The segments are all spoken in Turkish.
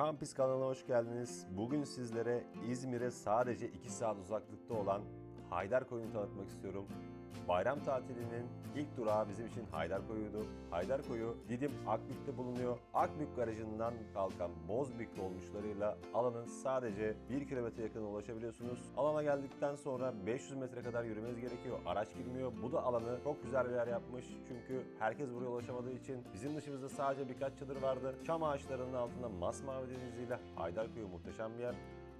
Kampis kanalına hoş geldiniz. Bugün sizlere İzmir'e sadece 2 saat uzaklıkta olan Haydarkoyun'u tanıtmak istiyorum. Bayram tatilinin ilk durağı bizim için Haydarkoyu'ydu. Haydarkoyu Didim Akbük'te bulunuyor. Akbük garajından kalkan Bozbük dolmuşlarıyla alanın sadece 1 kilometre yakına ulaşabiliyorsunuz. Alana geldikten sonra 500 metre kadar yürümeniz gerekiyor. Araç girmiyor. Bu da alanı çok güzel bir yer yapmış. Çünkü herkes buraya ulaşamadığı için bizim dışımızda sadece birkaç çadır vardı. Çam ağaçlarının altında masmavi deniziyle Haydarkoyu muhteşem bir yer.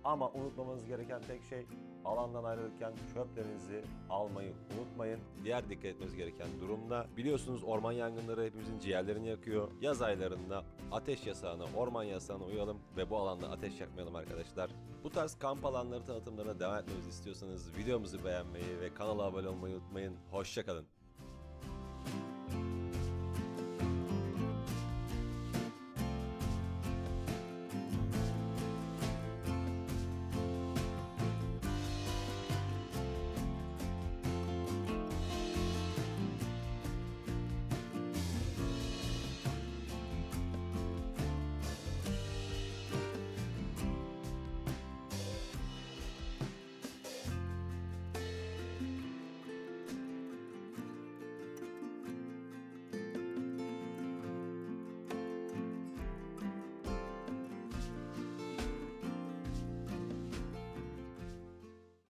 Ama unutmamanız gereken tek şey alandan ayrılırken çöplerinizi almayı unutmayın. Diğer dikkat etmeniz gereken durumda biliyorsunuz orman yangınları hepimizin ciğerlerini yakıyor. Yaz aylarında ateş yasağına, orman yasağına uyalım ve bu alanda ateş yakmayalım arkadaşlar. Bu tarz kamp alanları tanıtımlarına devam etmemizi istiyorsanız videomuzu beğenmeyi ve kanala abone olmayı unutmayın. Hoşçakalın.